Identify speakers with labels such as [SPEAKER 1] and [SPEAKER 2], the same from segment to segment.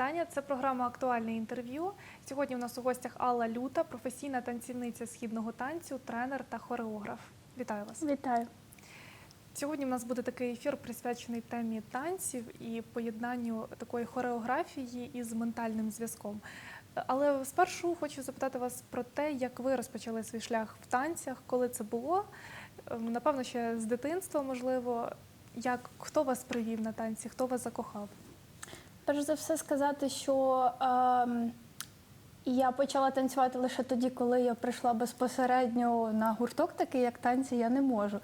[SPEAKER 1] вітання. Це програма Актуальне інтерв'ю. Сьогодні у нас у гостях Алла Люта, професійна танцівниця східного танцю, тренер та хореограф. Вітаю вас.
[SPEAKER 2] Вітаю.
[SPEAKER 1] Сьогодні у нас буде такий ефір присвячений темі танців і поєднанню такої хореографії із ментальним зв'язком. Але спершу хочу запитати вас про те, як ви розпочали свій шлях в танцях, коли це було. Ем, Напевно, ще з дитинства, можливо. Як хто вас привів на танці, хто вас закохав?
[SPEAKER 2] Перш за все сказати, що ем, я почала танцювати лише тоді, коли я прийшла безпосередньо на гурток, такий як танці, я не можу.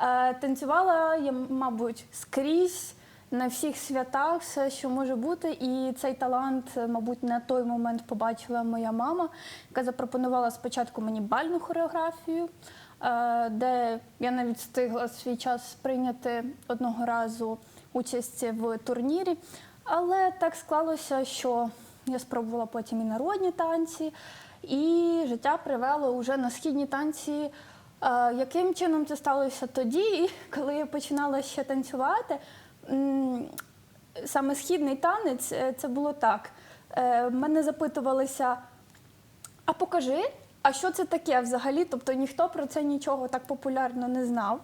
[SPEAKER 2] Е, танцювала я, мабуть, скрізь. На всіх святах все, що може бути, і цей талант, мабуть, на той момент побачила моя мама, яка запропонувала спочатку мені бальну хореографію, е, де я навіть встигла свій час прийняти одного разу участь в турнірі. Але так склалося, що я спробувала потім і народні танці, і життя привело вже на східні танці. Е, Яким чином це сталося тоді, коли я починала ще танцювати? Саме східний танець е, це було так. Е, Мене запитувалися, а покажи, а що це таке взагалі? Тобто ніхто про це нічого так популярно не знав.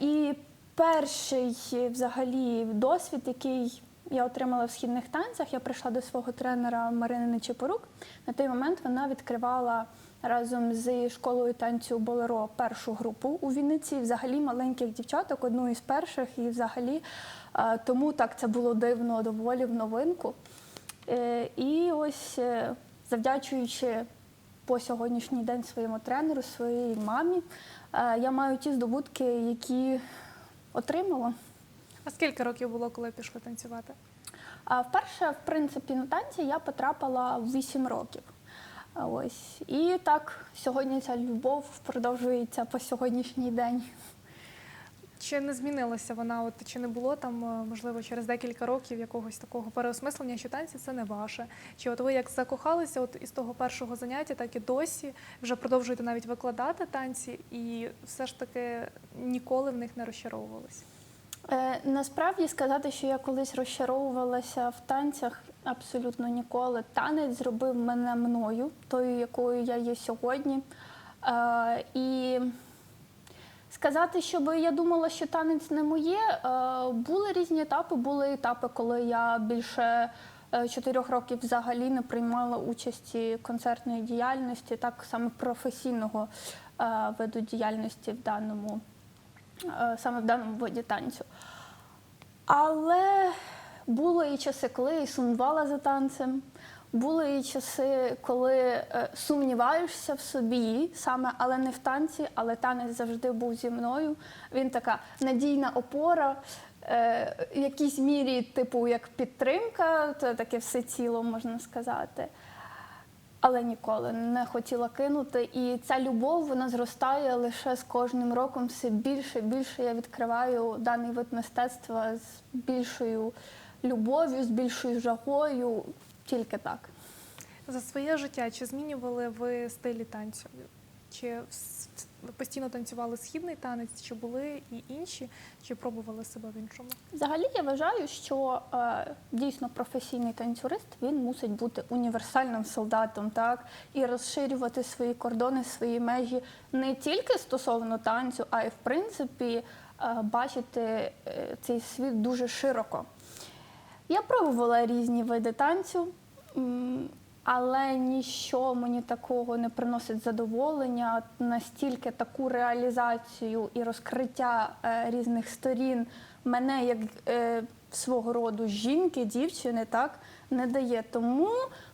[SPEAKER 2] І перший е, взагалі досвід, який я отримала в східних танцях, я прийшла до свого тренера Марини Нечипорук. На той момент вона відкривала разом з школою танцю Болеро першу групу у Вінниці, взагалі маленьких дівчаток, одну із перших, і взагалі е, тому так це було дивно доволі в новинку. Е, І ось завдячуючи по сьогоднішній день своєму тренеру, своїй мамі, я маю ті здобутки, які отримала.
[SPEAKER 1] А скільки років було, коли пішли танцювати?
[SPEAKER 2] А вперше, в принципі, на танці я потрапила в 8 років. Ось. І так, сьогодні ця любов продовжується по сьогоднішній день.
[SPEAKER 1] Чи не змінилася вона? От чи не було там, е, можливо, через декілька років якогось такого переосмислення, що танці це не ваше? Чи от ви як закохалися от із того першого заняття, так і досі вже продовжуєте навіть викладати танці, і все ж таки ніколи в них не розчаровувалися?
[SPEAKER 2] Е, насправді сказати, що я колись розчаровувалася в танцях, абсолютно ніколи. Танець зробив мене мною, тою, якою я є сьогодні. Е, і сказати, щоб я думала, що танець не моє, е, були різні етапи. Були етапи, коли я більше е, чотирьох років взагалі не приймала участі концертної діяльності, так саме професійного е, виду діяльності в даному саме в даному виді танцю. Але були і часи, коли я сумувала за танцем. Були і часи, коли е, сумніваєшся в собі саме, але не в танці, але танець завжди був зі мною. Він така надійна опора, е, в якійсь мірі, типу, як підтримка, це таке все тіло, можна сказати. Але ніколи не хотіла кинути. І ця любов вона зростає лише з кожним роком. Все більше і більше я відкриваю даний вид мистецтва з більшою любов'ю, з більшою жагою. Тільки так.
[SPEAKER 1] За своє життя чи змінювали ви стилі танцю? Чи ви постійно танцювали східний танець, чи були і інші, чи пробували себе в іншому?
[SPEAKER 2] Взагалі я вважаю, що е, дійсно професійний танцюрист він мусить бути універсальним солдатом, так і розширювати свої кордони, свої межі не тільки стосовно танцю, а й в принципі е, бачити е, цей світ дуже широко. Я пробувала різні види танцю, але ніщо мені такого не приносить задоволення, настільки таку реалізацію і розкриття е, різних сторін мене як е, свого роду жінки, дівчини, так не дає. Тому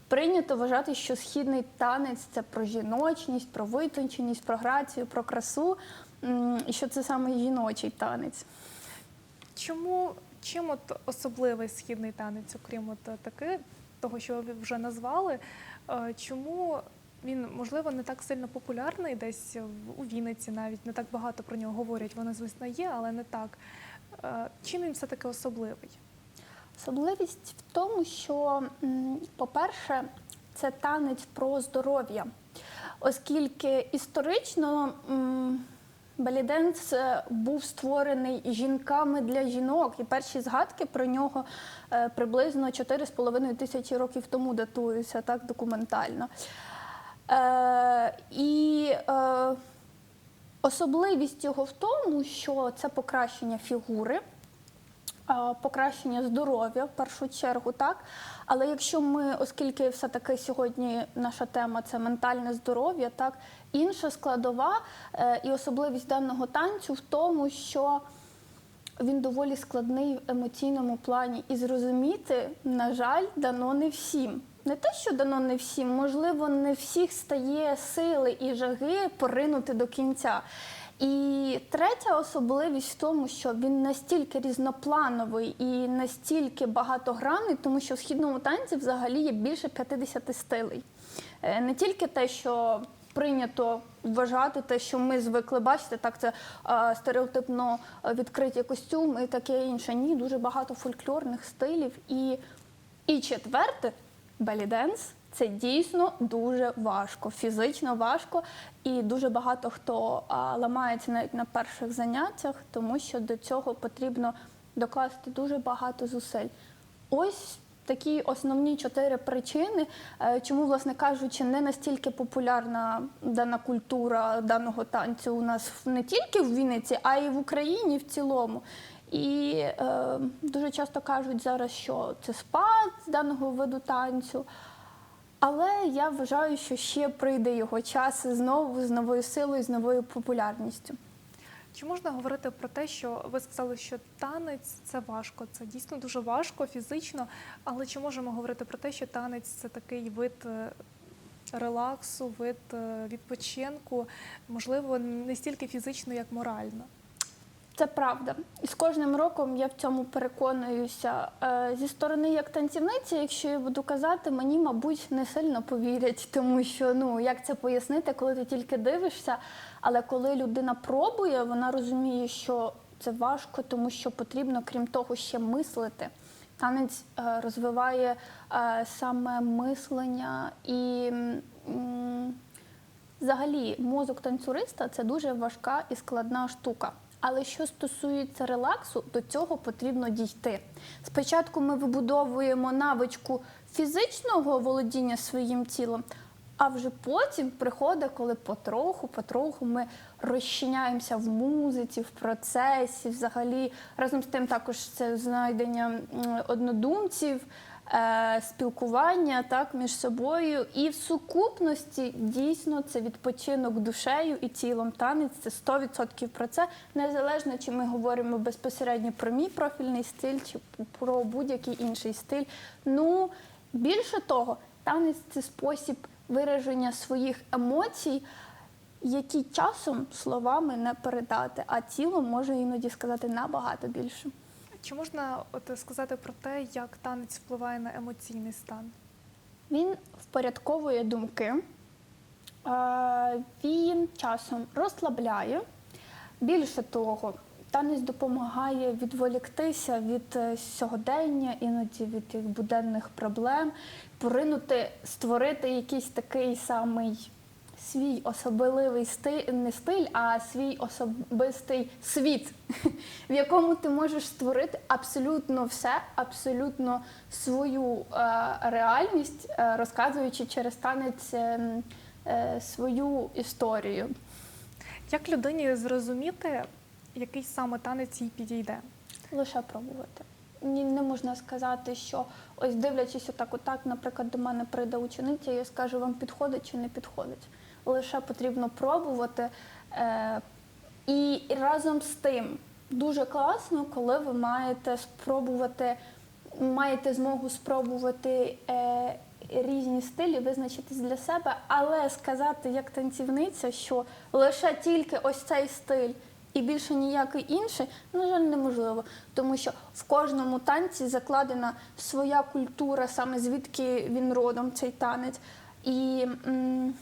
[SPEAKER 2] прийнято вважати, що східний танець це про жіночність, про витонченість, про грацію, про красу, і що це саме жіночий танець.
[SPEAKER 1] Чому чим от особливий східний танець, окрім от е, таки, того, що ви вже назвали, е, чому він можливо не так сильно популярний десь у Вінниці, навіть не так багато про нього говорять. Вони звісно є, але не так. Е, Чим він все таки особливий?
[SPEAKER 2] Особливість в тому, що, по-перше, це танець про здоров'я, оскільки історично Беліденс е, був створений жінками для жінок, і перші згадки про нього е, приблизно 4,5 тисячі років тому датуються так документально. Е, і е, особливість його в тому, що це покращення фігури, покращення здоров'я в першу чергу, так. Але якщо ми, оскільки все-таки сьогодні наша тема це ментальне здоров'я, так інша складова е, і особливість даного танцю в тому, що він доволі складний в емоційному плані, і зрозуміти, на жаль, дано не всім. Не те, що дано не всім, можливо, не всіх стає сили і жаги поринути до кінця. І третя особливість в тому, що він настільки різноплановий і настільки багатогранний, тому що в східному танці взагалі є більше 50 стилей. Е, Не тільки те, що прийнято вважати те, що ми звикли бачити, так це е, стереотипно е, відкриті костюми і таке інше. Ні, дуже багато фольклорних стилів. І, і четверте, беліденс. Це дійсно дуже важко, фізично важко, і дуже багато хто а, ламається навіть на перших заняттях, тому що до цього потрібно докласти дуже багато зусиль. Ось такі основні чотири причини, е, чому, власне кажучи, не настільки популярна дана культура даного танцю у нас не тільки в Вінниці, а й в Україні в цілому. І е, дуже часто кажуть зараз, що це спад з даного виду танцю. Але я вважаю, що ще прийде його час знову з новою силою, з новою популярністю.
[SPEAKER 1] Чи можна говорити про те, що ви сказали, що танець це важко, це дійсно дуже важко фізично, але чи можемо говорити про те, що танець це такий вид е, релаксу, вид е, відпочинку, можливо, не стільки фізично, як морально?
[SPEAKER 2] Це правда. І з кожним роком я в цьому переконуюся. Е, Зі сторони як танцівниці, якщо я буду казати, мені, мабуть, не сильно повірять, тому що ну як це пояснити, коли ти тільки дивишся. Але коли людина пробує, вона розуміє, що це важко, тому що потрібно, крім того, ще мислити. Танець е, розвиває е, саме мислення і. Взагалі, мозок танцюриста це дуже важка і складна штука. Але що стосується релаксу, до цього потрібно дійти. Спочатку ми вибудовуємо навичку фізичного володіння своїм тілом, а вже потім приходить, коли потроху, потроху ми розчиняємося в музиці, в процесі, взагалі разом з тим також це знайдення однодумців, спілкування так між собою. І в сукупності дійсно це відпочинок душею і тілом. Танець це 100% про це, незалежно чи ми говоримо безпосередньо про мій профільний стиль чи про будь-який інший стиль. Ну більше того, танець це спосіб вираження своїх емоцій. Які часом словами не передати, а тіло може іноді сказати набагато більше.
[SPEAKER 1] Чи можна от сказати про те, як танець впливає на емоційний стан?
[SPEAKER 2] Він впорядковує думки, е, він часом розслабляє. Більше того, танець допомагає відволіктися від е, сьогодення, іноді від буденних проблем, поринути, створити якийсь такий самий свій особливий стиль, не стиль, а свій особистий світ, в якому ти можеш створити абсолютно все, абсолютно свою е, реальність, е, розказуючи через танець е, е, свою історію.
[SPEAKER 1] Як людині зрозуміти, який саме танець їй підійде?
[SPEAKER 2] Лише пробувати. Ні, не можна сказати, що ось дивлячись отак, отак, наприклад, до мене прийде учениця, і я скажу, вам підходить чи не підходить. Лише потрібно пробувати. Е, і разом з тим дуже класно, коли ви маєте спробувати, маєте змогу спробувати е, різні стилі, визначитись для себе, але сказати як танцівниця, що лише тільки ось цей стиль і більше ніякий інший, на жаль, неможливо. Тому що в кожному танці закладена своя культура, саме звідки він родом, цей танець. І м,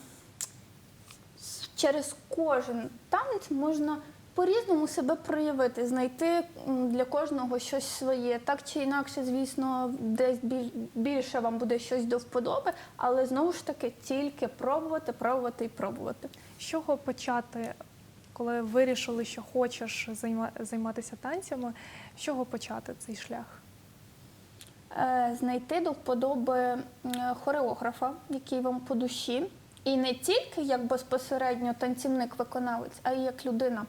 [SPEAKER 2] через кожен танець можна по-різному себе проявити, знайти для кожного щось своє. Так чи інакше, звісно, десь більше вам буде щось до вподоби, але знову ж таки тільки пробувати, пробувати і пробувати.
[SPEAKER 1] З чого почати, коли вирішили, що хочеш займатися танцями, з чого почати цей шлях?
[SPEAKER 2] Е, знайти до вподоби хореографа, який вам по душі, і не тільки як безпосередньо танцівник-виконавець, а й як людина.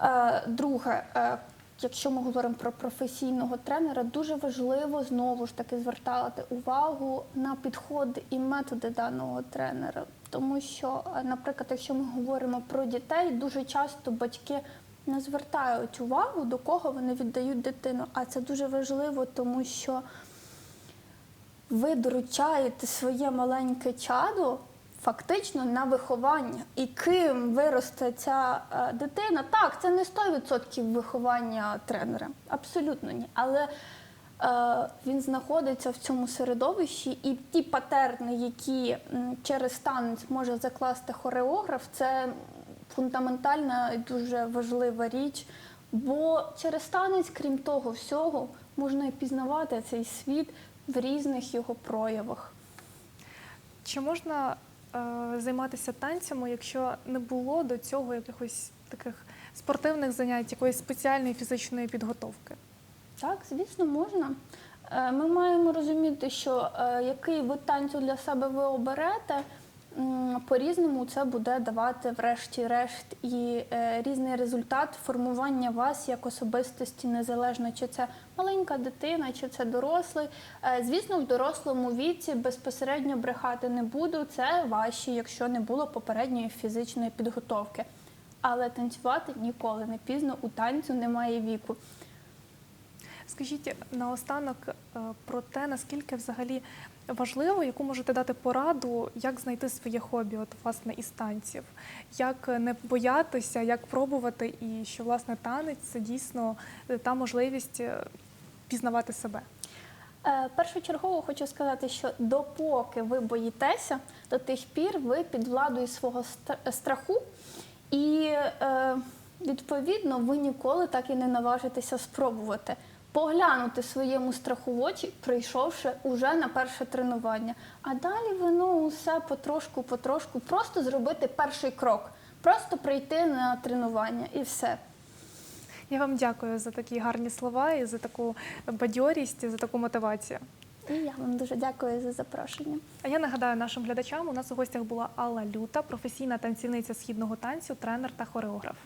[SPEAKER 2] Е, Друге, е, якщо ми говоримо про професійного тренера, дуже важливо знову ж таки звертати увагу на підходи і методи даного тренера. Тому що, е, наприклад, якщо ми говоримо про дітей, дуже часто батьки не звертають увагу, до кого вони віддають дитину. А це дуже важливо, тому що ви доручаєте своє маленьке чадо фактично на виховання. І ким виросте ця е, дитина, так, це не 100% виховання тренера, абсолютно ні. Але е, він знаходиться в цьому середовищі, і ті патерни, які через танець може закласти хореограф, це фундаментальна і дуже важлива річ. Бо через танець, крім того всього, можна і пізнавати цей світ в різних його проявах.
[SPEAKER 1] Чи можна займатися танцями, якщо не було до цього якихось таких спортивних занять, якоїсь спеціальної фізичної підготовки?
[SPEAKER 2] Так, звісно, можна. Е, Ми маємо розуміти, що е, який вид танцю для себе ви оберете, по-різному це буде давати, врешті-решт, і е, різний результат формування вас як особистості, незалежно чи це маленька дитина, чи це дорослий. Е, Звісно, в дорослому віці безпосередньо брехати не буду. Це важче, якщо не було попередньої фізичної підготовки. Але танцювати ніколи не пізно, у танцю немає віку.
[SPEAKER 1] Скажіть наостанок е, про те, наскільки взагалі важливо, яку можете дати пораду, як знайти своє хобі, от власне із танців, як не боятися, як пробувати, і що власне танець це дійсно е, та можливість е, пізнавати себе.
[SPEAKER 2] Е, Першочергово хочу сказати, що допоки ви боїтеся, до тих пір ви під владою свого ст- страху, і відповідно ви ніколи так і не наважитеся спробувати поглянути своєму страху в очі, прийшовши уже на перше тренування. А далі ви ну усе потрошку, потрошку, просто зробити перший крок, просто прийти на тренування і все.
[SPEAKER 1] Я вам дякую за такі гарні слова і за таку бадьорість, і за таку мотивацію.
[SPEAKER 2] І я вам дуже дякую за запрошення.
[SPEAKER 1] А я нагадаю нашим глядачам, у нас у гостях була Алла Люта, професійна танцівниця східного танцю, тренер та хореограф.